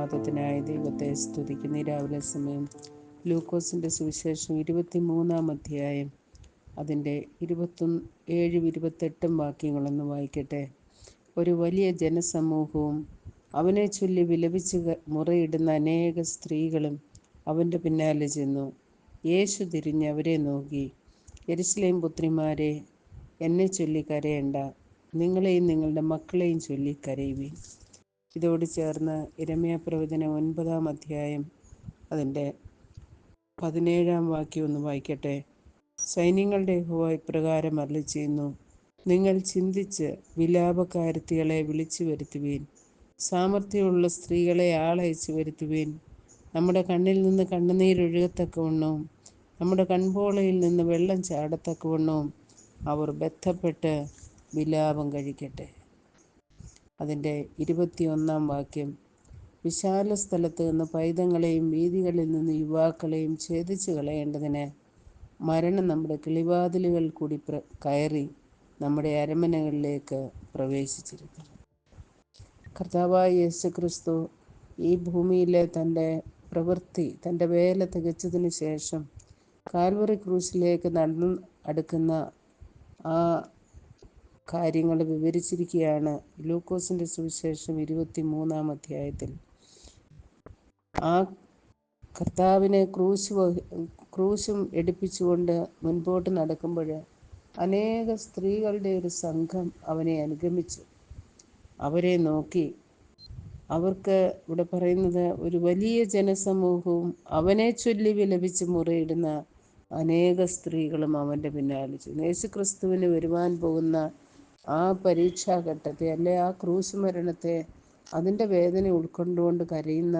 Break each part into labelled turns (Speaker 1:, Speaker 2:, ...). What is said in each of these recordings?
Speaker 1: പ്രഭാതത്തിനായ ദൈവത്തെ സ്തുതിക്കുന്ന. രാവിലെ സമയം ലൂക്കോസിന്റെ സുവിശേഷം ഇരുപത്തിമൂന്നാം അധ്യായം അതിന്റെ ഇരുപത്തും ഏഴും ഇരുപത്തെട്ടും വാക്യങ്ങളൊന്ന് വായിക്കട്ടെ. ഒരു വലിയ ജനസമൂഹവും അവനെ ചൊല്ലി വിലപിച്ച് മുറയിടുന്ന അനേക സ്ത്രീകളും അവന്റെ പിന്നാലെ ചെന്നു. യേശു തിരിഞ്ഞ് അവരെ നോക്കി. യെരുശലേം പുത്രിമാരെ എന്നെ ചൊല്ലി കരയണ്ട നിങ്ങളെയും നിങ്ങളുടെ മക്കളെയും ചൊല്ലി കരയുവീൻ. ഇതോട് ചേർന്ന് ഇരമ്യ പ്രവചന ഒൻപതാം അധ്യായം അതിന്റെ പതിനേഴാം വാക്യം ഒന്ന് വായിക്കട്ടെ. സൈന്യങ്ങളുടെ ഹോ ഇപ്രകാരം അരളി ചെയ്യുന്നു നിങ്ങൾ ചിന്തിച്ച് വിലാപകാരത്തികളെ വിളിച്ചു വരുത്തുവീൻ. സാമർഥ്യമുള്ള സ്ത്രീകളെ ആളയച്ചു വരുത്തുവീൻ. നമ്മുടെ കണ്ണിൽ നിന്ന് കണ്ണുനീരൊഴുകത്തക്കവണ്ണവും നമ്മുടെ കൺപോളയിൽ നിന്ന് വെള്ളം ചാടത്തക്കവണ്ണവും അവർ ബന്ധപ്പെട്ട് വിലാപം കഴിക്കട്ടെ. അതിന്റെ ഇരുപത്തിയൊന്നാം വാക്യം. വിശാല സ്ഥലത്ത് നിന്ന് പൈതങ്ങളെയും വീതികളിൽ നിന്ന് യുവാക്കളെയും ഛേദിച്ചു കളയേണ്ടതിന് മരണം നമ്മുടെ കിളിവാതിലുകൾ കൂടി കയറി നമ്മുടെ അരമനകളിലേക്ക് പ്രവേശിച്ചിരിക്കുന്നു കർത്താവായ യേശു ക്രിസ്തു ഈ ഭൂമിയിലെ തന്റെ പ്രവൃത്തി തന്റെ വേല തികച്ചതിന് ശേഷം കാൽവറി ക്രൂസിലേക്ക് നടന്നു അടുക്കുന്ന ആ കാര്യങ്ങൾ വിവരിച്ചിരിക്കുകയാണ്. ലൂക്കോസിന്റെ സുവിശേഷം ഇരുപത്തി മൂന്നാം അധ്യായത്തിൽ. ആ കർത്താവിനെ ക്രൂശ് ക്രൂശും എടുപ്പിച്ചുകൊണ്ട് മുൻപോട്ട് നടക്കുമ്പോൾ അനേക സ്ത്രീകളുടെ ഒരു സംഘം അവനെ അനുഗമിച്ചു. അവരെ നോക്കി. അവർക്ക് ഇവിടെ പറയുന്നത് ഒരു വലിയ ജനസമൂഹവും അവനെ ചൊല്ലി വിലപിച്ച് മുറയിടുന്ന അനേക സ്ത്രീകളും അവന്റെ പിന്നാലെ യേശു ക്രിസ്തുവിന് വരുവാൻ പോകുന്ന ആ പരീക്ഷാഘട്ടത്തെ അല്ലെ ആ ക്രൂശ് മരണത്തെ അതിന്റെ വേദന ഉൾക്കൊണ്ടുകൊണ്ട് കരയുന്ന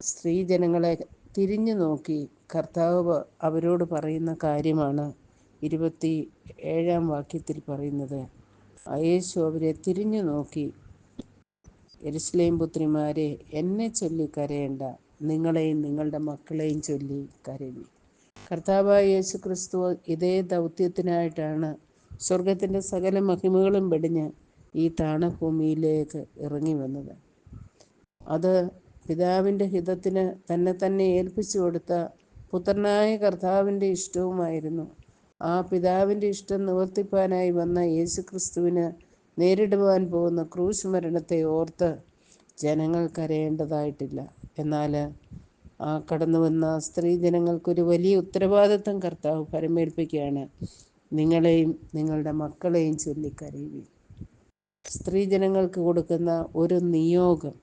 Speaker 1: സ്ത്രീജനങ്ങളെ തിരിഞ്ഞു നോക്കി കർത്താവ് അവരോട് പറയുന്ന കാര്യമാണ് ഇരുപത്തി ഏഴാം വാക്യത്തിൽ പറയുന്നത്. അയേശു യേശു അവരെ തിരിഞ്ഞു നോക്കി. എരുസലേം പുത്രിമാരെ എന്നെ ചൊല്ലി കരയേണ്ട നിങ്ങളെയും നിങ്ങളുടെ മക്കളെയും ചൊല്ലി കരയുന്നു കർത്താവായ യേശു ക്രിസ്തു ഇതേ ദൗത്യത്തിനായിട്ടാണ് സ്വർഗത്തിന്റെ സകല മഹിമകളും വെടിഞ്ഞ് ഈ താണഭൂമിയിലേക്ക് ഇറങ്ങി വന്നത്. അത് പിതാവിന്റെ ഹിതത്തിന് തന്നെ തന്നെ ഏൽപ്പിച്ചു കൊടുത്ത പുത്രനായ കർത്താവിന്റെ ഇഷ്ടവുമായിരുന്നു. ആ പിതാവിന്റെ ഇഷ്ടം നിവർത്തിപ്പാനായി വന്ന യേശു ക്രിസ്തുവിന് നേരിടുവാൻ പോകുന്ന ക്രൂശ് മരണത്തെ ഓർത്ത് ജനങ്ങൾ കരയേണ്ടതായിട്ടില്ല. എന്നാൽ ആ കടന്നു വന്ന സ്ത്രീ ജനങ്ങൾക്കൊരു വലിയ ഉത്തരവാദിത്വം കർത്താവ് പരമേൽപ്പിക്കുകയാണ്. നിങ്ങളെയും നിങ്ങളുടെ മക്കളെയും ചൊല്ലിക്കരയുവിൻ സ്ത്രീ ജനങ്ങൾക്ക് കൊടുക്കുന്ന ഒരു നിയോഗം.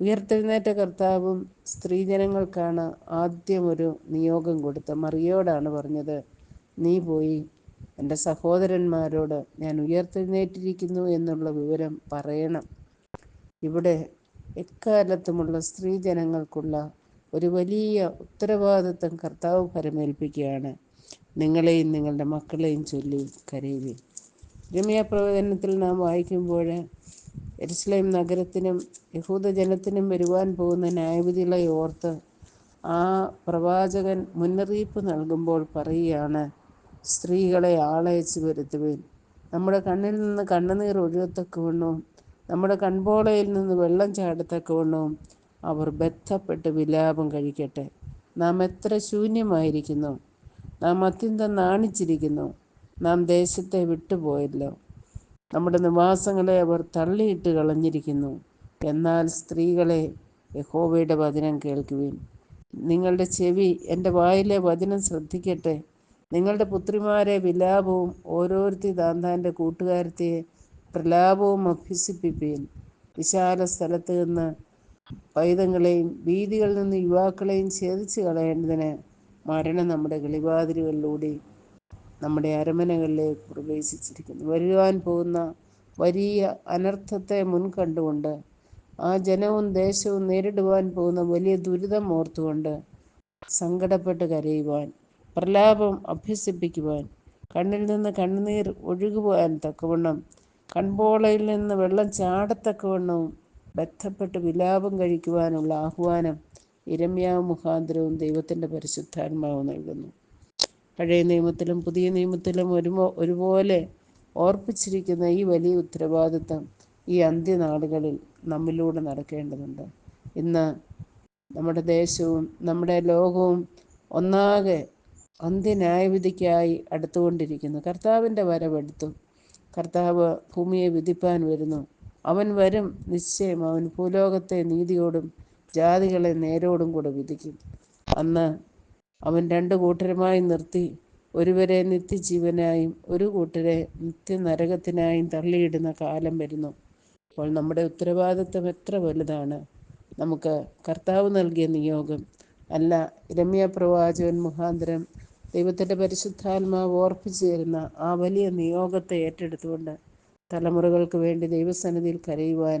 Speaker 1: ഉയർത്തെഴുന്നേറ്റ കർത്താവും സ്ത്രീജനങ്ങൾക്കാണ് ആദ്യം ഒരു നിയോഗം കൊടുത്ത മറിയോടാണ് പറഞ്ഞത് നീ പോയി എന്റെ സഹോദരന്മാരോട് ഞാൻ ഉയർത്തെഴുന്നേറ്റിരിക്കുന്നു എന്നുള്ള വിവരം പറയണം. ഇവിടെ എക്കാലത്തുമുള്ള സ്ത്രീജനങ്ങൾക്കുള്ള ഒരു വലിയ ഉത്തരവാദിത്വം കർത്താവ് പരമേൽപ്പിക്കുകയാണ് നിങ്ങളെയും നിങ്ങളുടെ മക്കളെയും ചൊല്ലി കരയുവിൻ. രമ്യ പ്രവചനത്തിൽ നാം വായിക്കുമ്പോൾ എരുസലേം നഗരത്തിനും യഹൂദജനത്തിനും വരുവാൻ പോകുന്ന ന്യായവിധികളെ ഓർത്ത് ആ പ്രവാചകൻ മുന്നറിയിപ്പ് നൽകുമ്പോൾ പറയുകയാണ് സ്ത്രീകളെ ആളയച്ച് വരുത്തുവേൻ. നമ്മുടെ കണ്ണിൽ നിന്ന് കണ്ണുനീർ ഒഴുകത്തക്കവണ്ണവും നമ്മുടെ കൺപോളയിൽ നിന്ന് വെള്ളം ചാടത്തക്കവണ്ണവും അവർ ബന്ധപ്പെട്ട് വിലാപം കഴിക്കട്ടെ. നാം എത്ര ശൂന്യമായിരിക്കുന്നു. നാം അത്യന്തം നാണിച്ചിരിക്കുന്നു. നാം ദേശത്തെ വിട്ടുപോയല്ലോ. നമ്മുടെ നിവാസങ്ങളെ അവർ തള്ളിയിട്ട് കളഞ്ഞിരിക്കുന്നു. എന്നാൽ സ്ത്രീകളെ യഹോവയുടെ വചനം കേൾക്കുവിൻ. നിങ്ങളുടെ ചെവി എന്റെ വായിലെ വചനം ശ്രദ്ധിക്കട്ടെ. നിങ്ങളുടെ പുത്രിമാരെ വിലാപവും ഓരോരുത്തി താന്താന്റെ കൂട്ടുകാരത്തെ പ്രലാപവും അഭ്യസിപ്പിപ്പീൻ. വിശാല സ്ഥലത്ത് നിന്ന് പൈതങ്ങളെയും വീതികളിൽ നിന്ന് യുവാക്കളെയും ഛേദിച്ച് കളയേണ്ടതിന് മരണം നമ്മുടെ കിളിവാതിലുകളിലൂടെ നമ്മുടെ അരമനകളിലേക്ക് പ്രവേശിച്ചിരിക്കുന്നു. വരുവാൻ പോകുന്ന വലിയ അനർത്ഥത്തെ മുൻകണ്ടുകൊണ്ട് ആ ജനവും ദേശവും നേരിടുവാൻ പോകുന്ന വലിയ ദുരിതം ഓർത്തുകൊണ്ട് സങ്കടപ്പെട്ട് കരയുവാൻ പ്രലാപം അഭ്യസിപ്പിക്കുവാൻ കണ്ണിൽ നിന്ന് കണ്ണുനീർ ഒഴുകുവാൻ തക്കവണ്ണം കൺപോളയിൽ നിന്ന് വെള്ളം ചാടത്തക്കവണ്ണവും ബന്ധപ്പെട്ട് വിലാപം കഴിക്കുവാനുള്ള ആഹ്വാനം ഇരമ്യാവ് മുഖാന്തരവും ദൈവത്തിന്റെ പരിശുദ്ധാത്മാവ് നൽകുന്നു. പഴയ നിയമത്തിലും പുതിയ നിയമത്തിലും ഒരുമോ ഒരുപോലെ ഓർപ്പിച്ചിരിക്കുന്ന ഈ വലിയ ഉത്തരവാദിത്തം ഈ അന്ത്യനാളുകളിൽ നമ്മിലൂടെ നടക്കേണ്ടതുണ്ട്. ഇന്ന് നമ്മുടെ ദേശവും നമ്മുടെ ലോകവും ഒന്നാകെ അന്ത്യന്യായവിധിക്കായി അടുത്തുകൊണ്ടിരിക്കുന്നു. കർത്താവിന്റെ വരവെടുത്തു. കർത്താവ് ഭൂമിയെ വിധിപ്പാൻ വരുന്നു. അവൻ വരും. നിശ്ചയം അവൻ ഭൂലോകത്തെ നീതിയോടും ജാതികളെ നേരോടും കൂടെ വിധിക്കും. അന്ന് അവൻ രണ്ട് കൂട്ടരുമായി നിർത്തി. ഒരുവരെ നിത്യജീവനായും ഒരു കൂട്ടരെ നിത്യനരകത്തിനായും തള്ളിയിടുന്ന കാലം വരുന്നു. അപ്പോൾ നമ്മുടെ ഉത്തരവാദിത്വം എത്ര വലുതാണ്. നമുക്ക് കർത്താവ് നൽകിയ നിയോഗം. അല്ല രമ്യ പ്രവാചകൻ മുഖാന്തരം ദൈവത്തിന്റെ പരിശുദ്ധാത്മാവ് ഓർപ്പിച്ചു തരുന്ന ആ വലിയ നിയോഗത്തെ ഏറ്റെടുത്തുകൊണ്ട് തലമുറകൾക്ക് വേണ്ടി ദൈവസന്നിധിയിൽ കരയുവാൻ